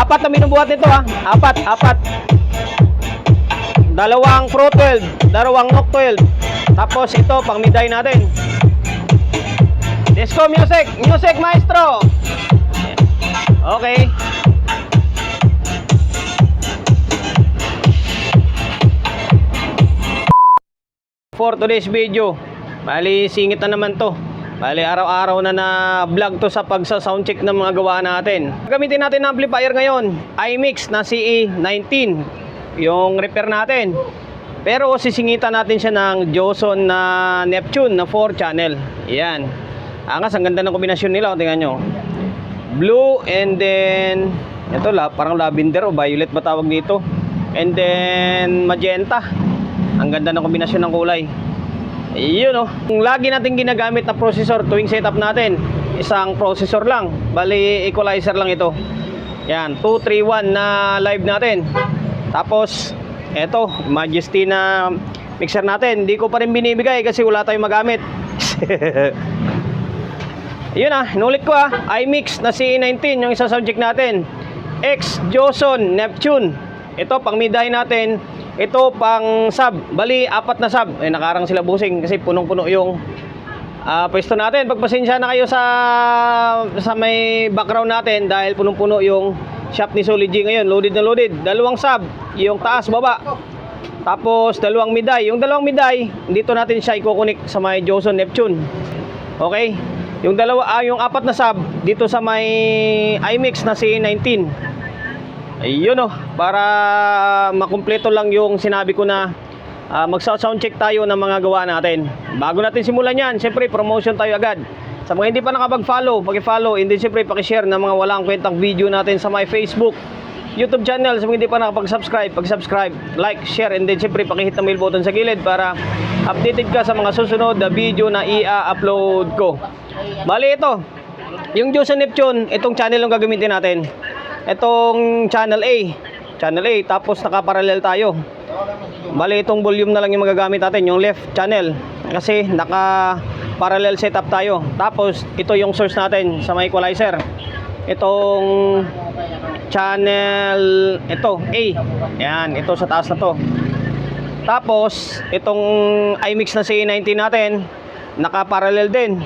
Apat na binubuhat nito ha. Apat, apat. Dalawang Pro 12, dalawang Nook 12. Tapos ito, pang miday natin. Disco music, music maestro. Okay. For today's video, bali singit na naman to. Bali araw-araw na na vlog to sa pagsa soundcheck ng mga gawa natin. Gamitin natin ng amplifier ngayon, iMix na CE19, yung repair natin. Pero sisingitan natin siya ng Joson na Neptune na 4 channel. Yan. Angas, ang ganda ng kombinasyon nila. O, tingnan nyo. Blue and then, ito la, parang lavender o violet ba tawag dito. And then, magenta. Ang ganda ng kombinasyon ng kulay. Yun o. Yung lagi natin ginagamit na processor tuwing setup natin, isang processor lang. Bali, equalizer lang ito. Yan, 231 na live natin. Tapos, eto, Majesty na mixer natin. Hindi ko pa rin binibigay kasi wala tayong magamit. Yun ah, inulit ko ah. iMix na CE19 yung isang subject natin. X Joson Neptune. Ito pang miday natin. Ito pang sub. Bali, apat na sub. Eh, nakarang sila busing kasi punong-puno yung ah, pwesto natin. Pagpasensya na kayo sa sa may background natin dahil punong-puno yung shop ni Solid G ngayon. Loaded na loaded. Dalawang sub. Yung taas, baba. Tapos, dalawang miday. Yung dalawang miday, dito natin siya ikukunik sa may Joson Neptune. Okay? Yung dalawa, ah, yung apat na sub dito sa may iMix na C19. Ayun oh, para makumpleto lang yung sinabi ko na ah, mag-sound check tayo ng mga gawa natin. Bago natin simulan yan, siyempre promotion tayo agad. Sa mga hindi pa nakapag-follow, paki-follow, then siyempre paki-share ng mga walang kwentang video natin sa my Facebook, YouTube channel. Sa mga hindi pa nakapag-subscribe, pag-subscribe, like, share, and then siyempre paki-hit ng bell button sa gilid para updated ka sa mga susunod na video na i-upload ko. Bali ito, yung Diyos sa Neptune, itong channel yung gagamitin natin. Itong channel A, channel A, tapos nakaparallel tayo. Bali itong volume na lang yung magagamit natin, yung left channel. Kasi naka parallel setup tayo. Tapos ito yung source natin sa may equalizer. Itong channel ito A. Yan, ito sa taas na to. Tapos itong iMix na C19 natin naka-parallel din.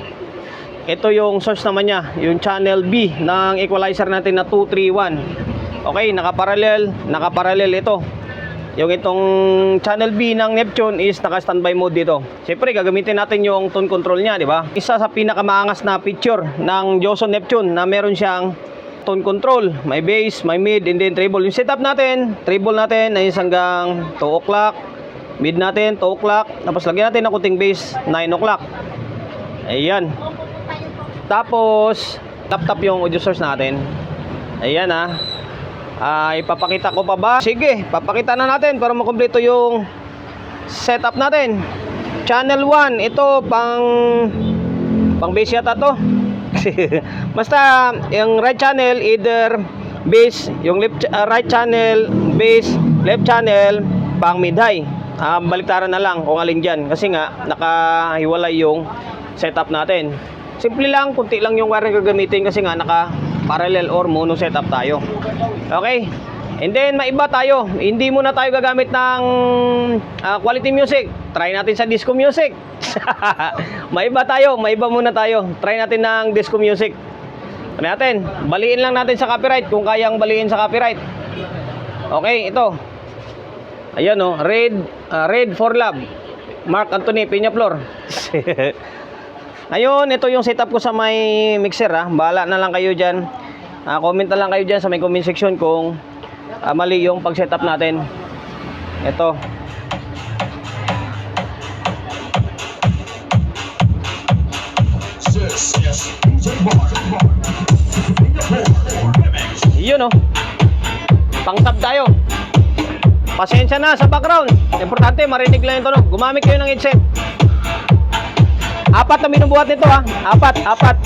Ito yung source naman niya, yung channel B ng equalizer natin na 231. Okay, naka-parallel, naka-parallel ito. Yung itong channel B ng Neptune is naka-standby mode dito. Siyempre, gagamitin natin yung tone control niya, di ba? Isa sa pinakamaangas na feature ng Joson Neptune na meron siyang tone control. May bass, may mid, and then treble. Yung setup natin, treble natin ay hanggang 2 o'clock. Mid natin, 2 o'clock. Tapos lagyan natin ng kunting bass, 9 o'clock. Ayan. Tapos, tap-tap yung audio source natin. Ayan ah. Ah, ipapakita ko pa ba? Sige, papakita na natin para makumpleto yung setup natin. Channel 1, ito pang pang base yata to. Basta yung right channel either base, yung left uh, right channel base, left channel pang mid high. Ah, baliktaran na lang kung alin diyan kasi nga nakahiwalay yung setup natin. Simple lang, kunti lang yung wiring gagamitin kasi nga naka parallel or mono setup tayo. Okay? And then maiba tayo. Hindi muna tayo gagamit ng ah, quality music. Try natin sa disco music. maiba tayo, maiba muna tayo. Try natin ng disco music. Ano natin? Baliin lang natin sa copyright kung kayang baliin sa copyright. Okay, ito. Ayan oh, Red ah, Red for Love. Mark Anthony Peñaflor. Ngayon, ito yung setup ko sa may mixer ha. Bahala na lang kayo dyan. Ah, comment na lang kayo dyan sa may comment section kung ah, mali yung pag-setup natin. Ito. Yun oh. Pang-sub tayo. Pasensya na sa background. Importante, marinig lang yung tunog. Gumamit kayo ng headset. Apat na binubuhat nito ha. Apat, apat.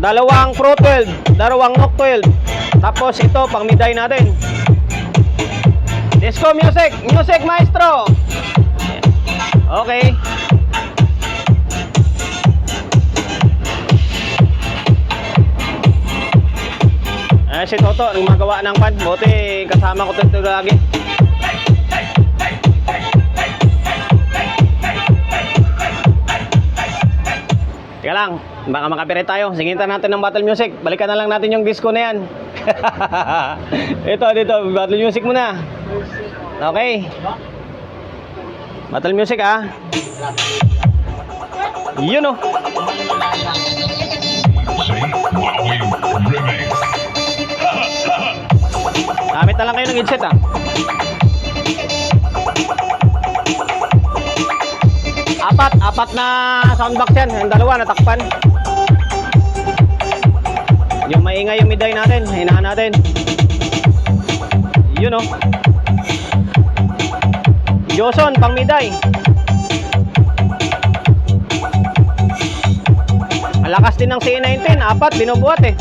Dalawang Pro 12, dalawang Nook 12. Tapos ito, pang miday natin. Disco music, music maestro. Okay. Eh, si Toto, nang magawa ng pan. Buti, kasama ko ito lagi. Lang, baka makapire tayo. Singitan natin ng battle music. Balikan na lang natin yung disco na yan. ito, dito, battle music muna. Okay. Battle music ah. Yun oh. Huawei Remix. Gamit na lang kayo ng headset ah. Apat, apat na soundbox yan. Yung dalawa natakpan. Yung maingay yung miday natin, hinahan natin. Yun oh. Joson, pang miday. Ang lakas din ng C19, apat, binubuhat eh.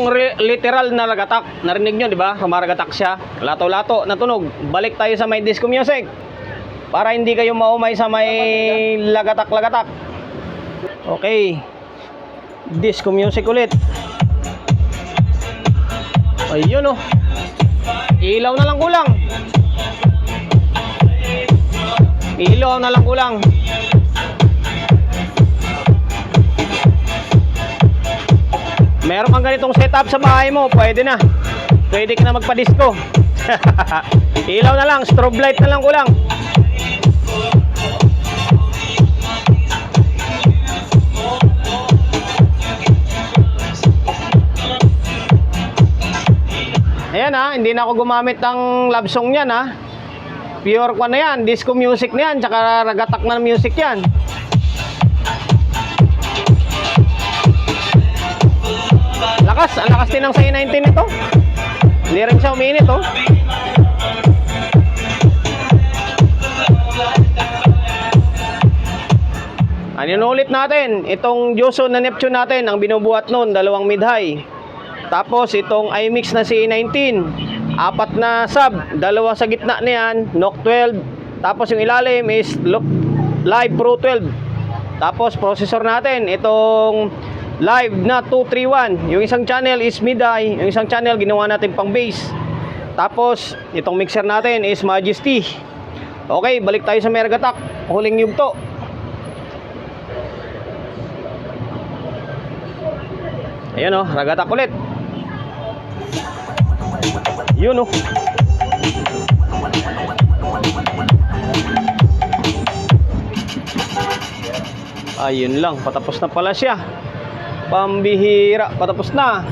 Yung literal na lagatak. Narinig nyo, di ba? Kumaragatak siya. Lato-lato na tunog. Balik tayo sa may disco music. Para hindi kayo maumay sa may lagatak-lagatak. Okay. Disco music ulit. Ayun oh. Ilaw na lang kulang. Ilaw na lang kulang. Meron kang ganitong setup sa bahay mo, pwede na. Pwede ka na magpa-disco. Ilaw na lang, strobe light na lang kulang. Ayan ha, hindi na ako gumamit ng love song niyan ha. Pure kwa na yan, disco music na yan, tsaka ragatak na music yan. Lakas, ang lakas din ng sa 19 nito. Hindi rin siya uminit oh. Ano ulit natin? Itong Joson na Neptune natin, ang binubuhat noon, dalawang mid-high. Tapos itong iMix na C19, apat na sub, dalawa sa gitna niyan, NOC 12. Tapos yung ilalim is Lo- Live Pro 12. Tapos processor natin, itong Live na 231. Yung isang channel is mid-high, yung isang channel ginawa natin pang bass. Tapos itong mixer natin is Majesty. Okay, balik tayo sa Mergatak. Huling yugto. Ayan o, oh, ragatak ulit. Yun o. Ayun lang, patapos na pala siya. Pambihira, patapos na.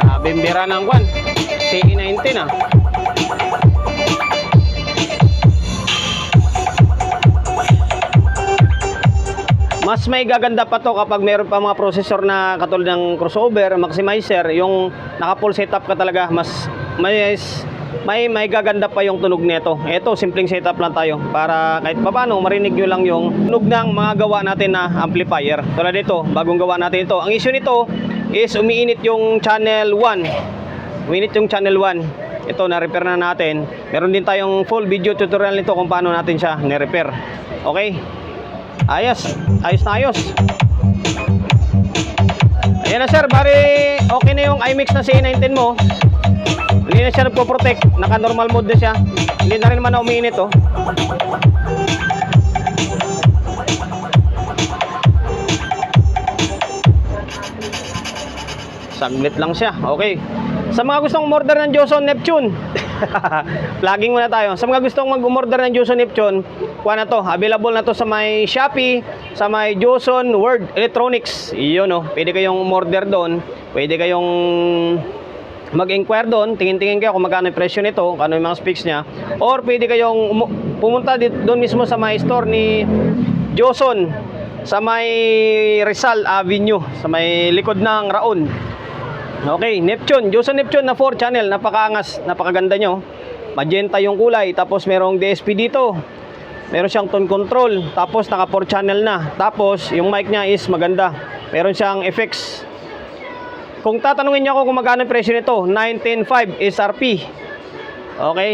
Grabe bira ng kwan. CE19 ah. Mas may gaganda pa to kapag meron pa mga processor na katulad ng crossover, maximizer, yung naka full setup ka talaga, mas may may may gaganda pa yung tunog nito. Ito, simpleng setup lang tayo para kahit paano marinig nyo lang yung tunog ng mga gawa natin na amplifier. Tulad nito, bagong gawa natin ito. Ang issue nito is umiinit yung channel 1. Umiinit yung channel 1. Ito, na-repair na natin. Meron din tayong full video tutorial nito kung paano natin siya ni-repair. Okay? Ayos. Ayos na ayos. Ayan na sir, bari okay na yung iMix na C19 mo. Hindi na siya nagpo-protect. Naka-normal mode na siya. Hindi na rin naman na umiinit oh. Saglit lang siya. Okay. Sa mga gustong umorder ng Joson Neptune, plugging muna tayo. Sa mga gustong mag-umorder ng Joson Neptune, kuha na to. Available na to sa may Shopee, sa may Joson World Electronics. Iyon oh. Pwede kayong umorder doon. Pwede kayong mag-inquire doon, tingin-tingin kayo kung magkano yung presyo nito, kung ano yung mga specs niya. Or pwede kayong umu- pumunta doon mismo sa may store ni Joson sa may Rizal Avenue, sa may likod ng Raon. Okay, Neptune, Joson Neptune na 4 channel, napakaangas, napakaganda nyo. magenta yung kulay. Tapos merong DSP dito. Meron siyang tone control. Tapos naka 4 channel na. Tapos yung mic niya is maganda. Meron siyang effects. Kung tatanungin niyo ako kung magkano presyo nito, 19.5 SRP. Okay.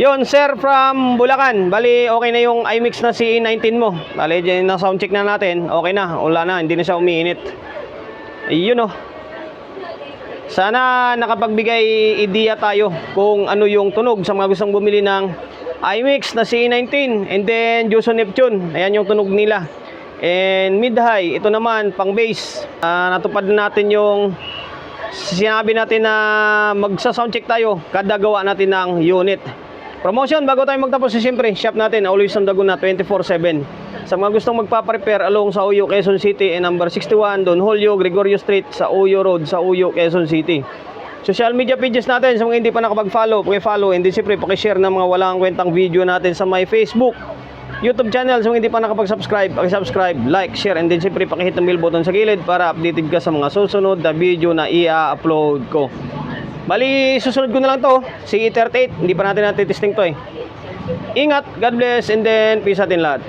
Yun, sir from Bulacan. Bali, okay na yung iMix na CE19 mo. Bali, na sound check na natin. Okay na. Wala na. Hindi na siya umiinit. Ayun oh. Sana nakapagbigay idea tayo kung ano yung tunog sa mga gustong bumili ng iMix na CE19 and then Juso Neptune. Ayan yung tunog nila. And mid-high, ito naman pang bass. Ah, natupad na natin yung sinabi natin na magsa-soundcheck tayo kada gawa natin ng unit. Promotion, bago tayo magtapos, siyempre, shop natin, always on the na 24-7. Sa mga gustong magpa-prepare along sa Uyo, Quezon City, and number 61, Don Julio, Gregorio Street, sa Uyo Road, sa Uyo, Quezon City. Social media pages natin, sa mga hindi pa nakapag-follow, paki-follow, and siyempre, paki-share ng mga walang kwentang video natin sa my Facebook, YouTube channel, sa mga hindi pa nakapag-subscribe, paki-subscribe, like, share, and then siyempre, paki-hit ng bell button sa gilid para updated ka sa mga susunod na video na i-upload ko. Bali, susunod ko na lang to, si 38 hindi pa natin natin testing to eh. Ingat, God bless, and then peace atin lahat.